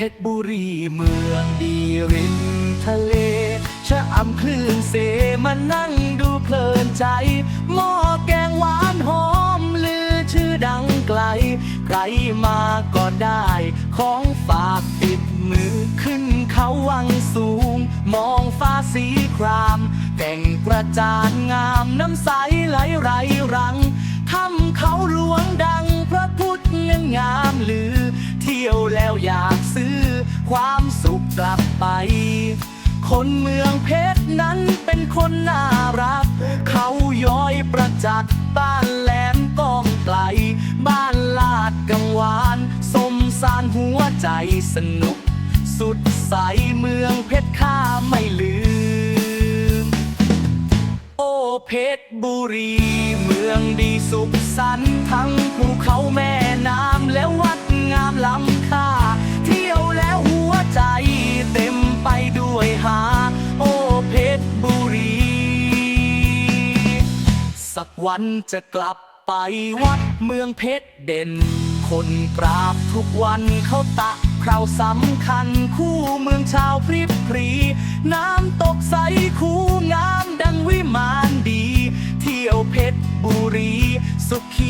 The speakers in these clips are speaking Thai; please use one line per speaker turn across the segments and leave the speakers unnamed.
ชรบุรีเมืองดีริมทะเล ชะอำคลื่นเสมานั่งดูเพลินใจ หม้อแกงหวานหอมลือชื่อดังไกล ใครมาก็ได้ ของฝากติดมือขึ้นเขาวังสูง มองฟ้าสีครามแก่งกระจานงามน้ำใสไหลไรรังทำเขาหลวงดังพระพุทธเงินงามลือ เที่ยวแล้วอยา คนเมืองเพชรนั้นเป็นคนน่ารัก เขาย้อยประจักษ์บ้านแหลมกองไกล บ้านลาดกังวานสมสารหัวใจสนุก สุดใสเมืองเพชรข้าไม่ลืม โอ้เพชรบุรี เมืองดีสุขสันต์ทั้ง วันจะกลับไปวัดเมืองเพชรเด่น คนกราบทุกวันเขาตะคราวสำคัญคู่เมืองชาวพริบพรี น้ำตกใสคู่งามดังวิมานดี เที่ยวเพชรบุรี สุขี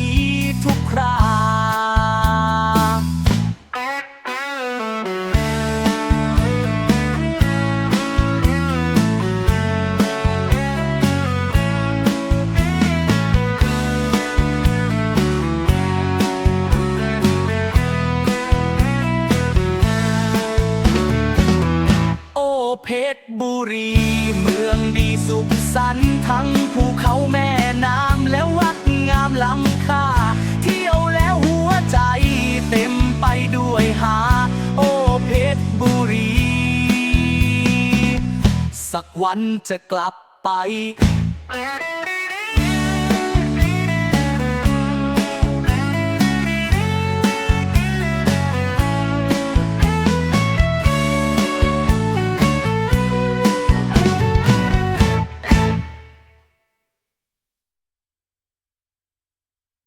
ชรบุรี เมืองดีสุขสันต์ทั้งภูเขาแม่น้ำและวัดงามล้ำค่า เที่ยวแล้วหัวใจเต็มไปด้วยหา โอ้เพชรบุรี สักวันจะกลับไป